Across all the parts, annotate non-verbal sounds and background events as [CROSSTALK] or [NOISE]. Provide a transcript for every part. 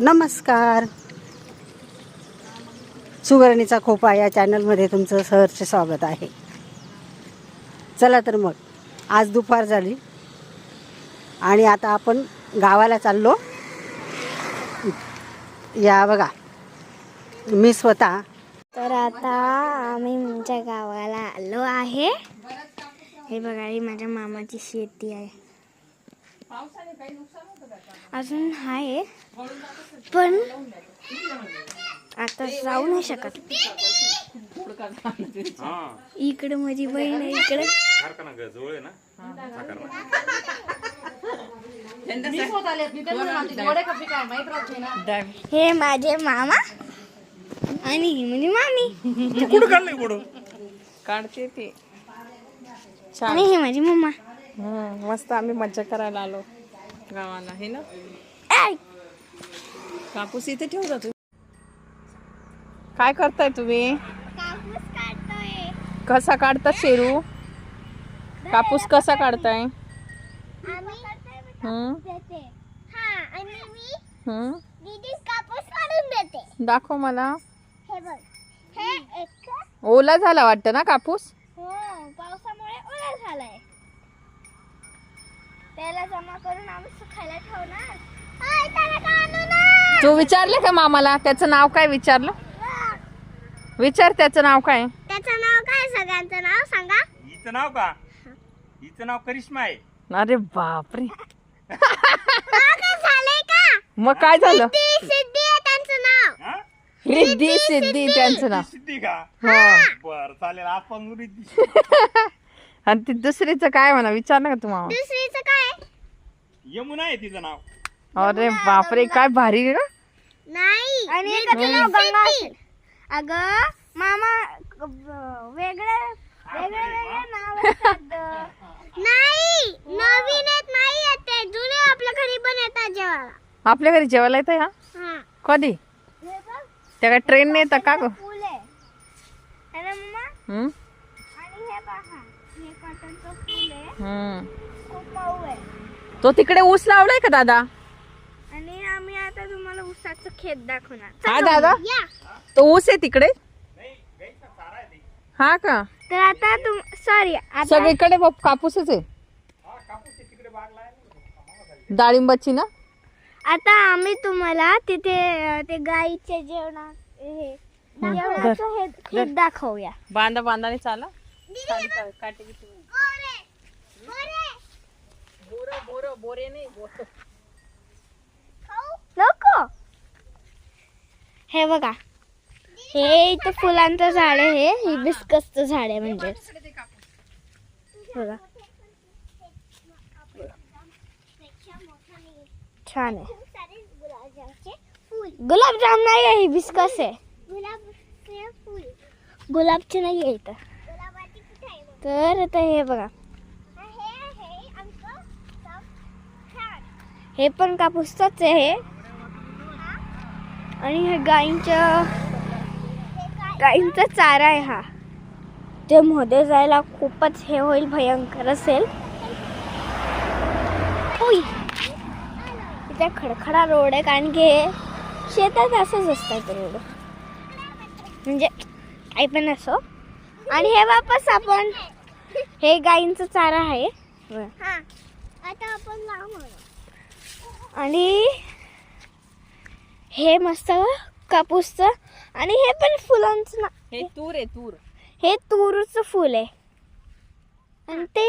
नमस्कार. सुगरणीचा खोपा या चॅनलमध्ये तुमचं सहर्ष स्वागत आहे. चला तर मग आज दुपार झाली. आणि आता आपण गावाला चाललो. या बघा मी स्वतः. तर आता आम्ही आमच्या गावाला आलो आहे. हे बघा ही माझ्या मामाची शेती आहे. अजून आहे पण आता जाऊ नाही शकत. इकडे माझी बहीण आहे इकडे. हे माझे मामा आणि ही म्हणजे मामी. काढते ते. आणि हे माझी मम्मा. मस्त आम्ही मज्जा करायला आलो. गावाला हे ना! कापूस इथे ठेवता तुम्ही? काय करताय तुम्ही? कसा काढता शेरू? कापूस कसा काढताय? हा दाखव मला. हे हे ओला झाला वाटतं ना कापूस? हो पावसामुळे ओला झालाय. त्याला जमा करून आम्ही सुखायला ठेवणार. ना? तू विचारलं का मामाला? त्याचं नाव काय विचारलं? विचार त्याचं नाव काय? त्याचं नाव काय? सगळ्यांचं नाव सांगा. हिचं नाव का? हिचं नाव करिश्मा आहे. अरे बापरे. नाव काय झालंय का? मग काय झालं? सिद्धी त्यांचं नाव. हा? रिद्धी सिद्धी त्यांचं नाव. सिद्धी का? हा. बर चालेल आपण रिद्धी. [LAUGHS] आणि ती दुसरीचं काय म्हणा? विचारलं का तुम्हाला दुसरीचं काय यमुना आहे तिचं नाव. अरे बापरे काय भारी नाही आणि एकाचं नाव गंगा असेल. अगं मामा वेगळं वेगळे वेगळे नाव असतात नाही नवीन येत नाही येत ते. जुने आपल्या घरी पण येतात जेवायला. आपल्या घरी जेवायला येतं हा? हा. कधी? हे बघ. त्या काय ट्रेन येतं का ग? फुल आहे. ना मम्मा हम्म? आणि हे पहा हे कॉटनचं फुल आहे. हम्म. खूप मऊ आहे. तो तिकडे ऊस लावलाय का दादा? आणि आम्ही आता तुम्हाला उसाचं खेत दाखवणार. हा दादा? या. तो ऊस आहे तिकडे? हा का? तर आता तुम सॉरी आता सगळीकडे बाप कापूसच आहे. डाळिंबाची ना? आता आम्ही तुम्हाला तिथे ते गाईचे जेवणा हे जेवणाचं हे दाखवूया. बांधा बांधाने चाला. नको. हे बघा. हे इथं फुलांचं झाड आहे हे हिबिस्कसचं झाड आहे म्हणजे. बघा. छान आहे. गुलाबजाम नाही आहे हिबिस्कस आहे. गुलाबचे नाही आहे इथं. तर आता हे बघा. हे पण कापूसच आहे. आणि हे गाईंच्या गाईंचा चारा आहे हा. ते मध्ये जायला खूपच हे होईल भयंकर असेल. इथे खडखडा रोड आहे कारण की हे शेतात असंच असतात रोड. म्हणजे काही पण असो. आणि हे वापस आपण हे गाईंचा चारा आहे. आता आपण आणि हे मस्त कापूसचं आणि हे पण फुलांचं ना हे तूर आहे तूर. हे तुरूचं फुल आहे. आणि ते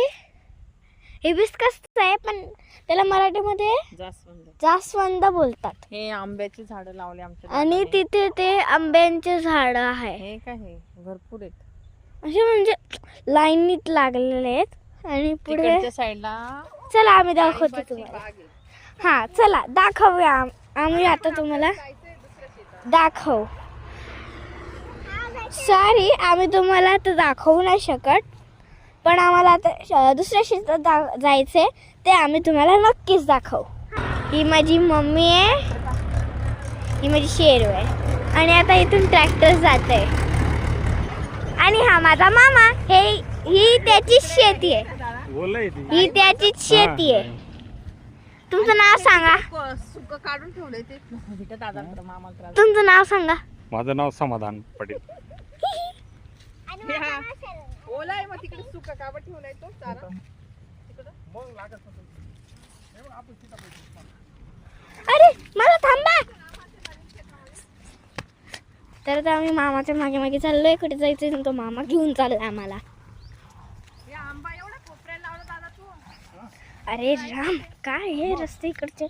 हिबिस्कस आहे पण त्याला मराठीमध्ये जास्वंद. जास्वंद बोलतात. हे आंब्याची झाडं लावले आमच्या आणि. तिथे ते आंब्यांचे झाड आहे. हे काय हे? भरपूर आहेत. असे म्हणजे लाईनीत लागलेले आहेत. आणि पुढे तिकडच्या साईडला चला आम्ही दाखवतो तुम्हाला. हा चला दाखवूया आम- आम्ही आता तुम्हाला दाखवू. सॉरी आम्ही तुम्हाला आता दाखवू नाही शकत पण आम्हाला आता श- दुसऱ्या शेतात दा- जायचंय ते आम्ही तुम्हाला नक्कीच दाखवू. ही माझी मम्मी आहे ही माझी शेरू आहे आणि आता इथून ट्रॅक्टर जात आहे आणि हा माझा मामा हे ही त्याची शेती आहे. ही त्याचीच शेती आहे. तुमचं नाव सांगा. सुक काढून ठेवलंय ते. दादा मामा तुमचं नाव सांगा. माझं नाव समाधान पटेल. ओला आहे मग तिकडे सुक काबड ठेवलाय तो चारा. अरे मला थांबा. तर आता आम्ही मामाच्या मागे मागे चाललोय. कुठे जायचंय तो मामा घेऊन चाललाय आम्हाला हे आंबा एवढा कोपऱ्याला लावला दादा तू अरे राम काय हे रस्ते इकडचे?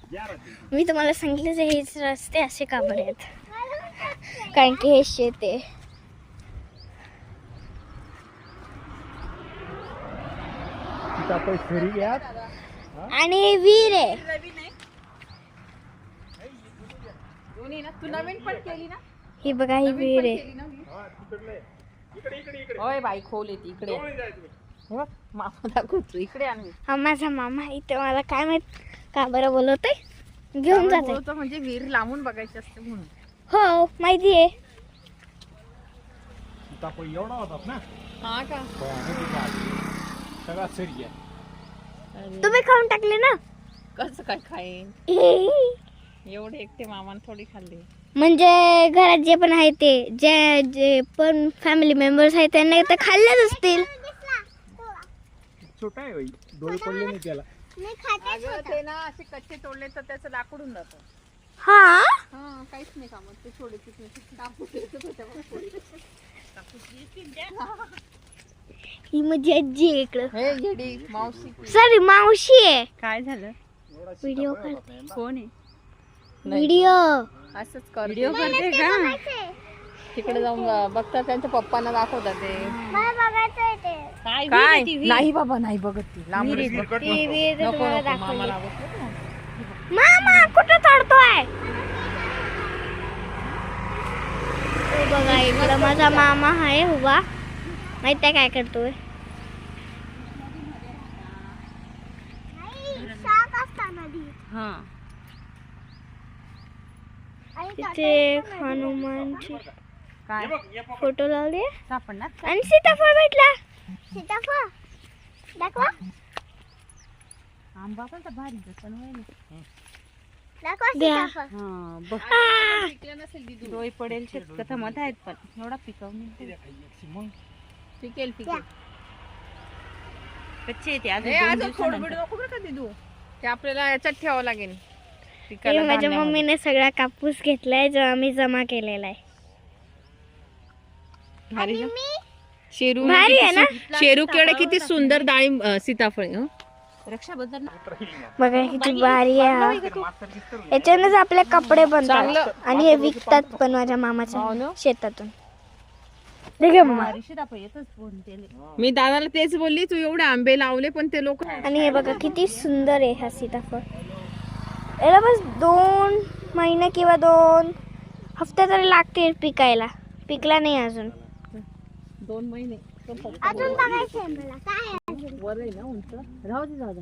मी तुम्हाला सांगितलं हे रस्ते असे का बरे आहेत? कारण की हे शेत आहे. आणि विहीर आहे. रवी नाही? दोन्ही ना? तू नवीन पण केली ना? ही बघा ही विहीर आहे. केली ना? होय बाई खोल येते इकडे. हे बघ, मामा दाखवतो इकडे आम्ही हा माझा मामा इथे मला काय माहीत का बरं बोलवते घेऊन जाते. बोलतो म्हणजे विहीर लांबून बघायची असते म्हणून. हो माहिती आहे. एवढा होतात ना? हा का? सगळा सरी आहे. तुम्ही खाऊन टाकले ना? कसं काय खाईन? [LAUGHS] एवढे एकटे मामाने थोडी खाल्ली. म्हणजे घरात जे पण आहे ते जे जे पण फॅमिली मेंबर्स आहेत त्यांना तर खाल्लेच असतील. छोटा आहे डोळे पडले नाही त्याला. अगं ते ना असे कच्चे तोडले तर त्याचं लाकडून जातं. हा? हा काहीच नाही कामत ते थोडे कापूस येतच होत्या बघ थोडी. ही माझी आजी आहे इकडं. हे येडी मावशी. सॉरी मावशी आहे. काय झालं? व्हिडिओ कोण आहे? व्हिडिओ असंच कर व्हिडिओ करते का? तिकडे जाऊन बघतात त्यांच्या पप्पांना दाखवतात ते. काय नाही बाबा नाही बघत ती. लांब नको नको मामा कुठं चढतोय? ओ बघा इकडं माझा मामा आहे उभा. माहीत आहे काय करतोय? हा. तिथे हनुमानची काय? फोटो लावले? सापडणार? आणि सीताफळ भेटला. सीताफळ. दाखवा. आंबा पण तर भारी दिसतो द्या. हा बघ. डोळे पडेल शेतकथा मध्ये आहेत पण एवढा पिकाव पिकेल पिकेल. कच्चे ते अजून थोडं बिडू नको बरं का दिदू? ते आपल्याला याच्यात ठेवावं लागेल. हे माझ्या. मम्मीने सगळा कापूस घेतलाय जो आम्ही जमा केलेला आहे. भारी ना? शेरू भारी आहे ना? शेरू केवढे किती सुंदर डाळिंब अं, सीताफळ हं? रक्षाबंधन बघा किती भारी आहे. हा. याच्यानंच आपले कपडे बनतात. आणि हे विकतात पण माझ्या हो मामाच्या शेतातून. गं मम्मा. मी दादाला तेच बोलली तू एवढे आंबे लावले पण ते लोक आणि हे बघा किती सुंदर आहे हा सीताफळ. याला बस दोन महिने किंवा दोन हफ्ते तरी लागतील पिकायला. पिकला नाही अजून. दोन महिने. अजून बघायचंय मला. काय वर आहे ना उंच? राहू दे दादा.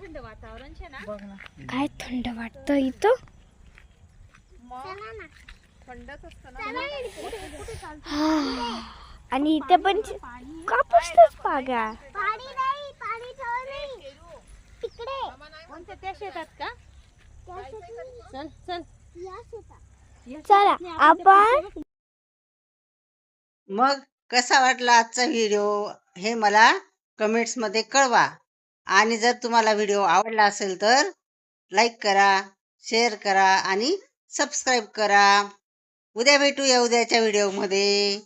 थंड वातावरण छे ना? बघ ना. काय थंड वाटतं इथं? थंडच असतं ना. आणि इथे पण कापूसच बागा. कोणत्या त्या शेतात का? चल चल. चला आपण मग कसा वाटला आजचा व्हिडिओ हे मला कमेंट्समध्ये कळवा. आणि जर तुम्हाला व्हिडिओ आवडला असेल तर लाईक करा शेअर करा आणि सबस्क्राईब करा. उद्या भेटूया उद्याच्या व्हिडिओमध्ये.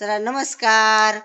चला नमस्कार.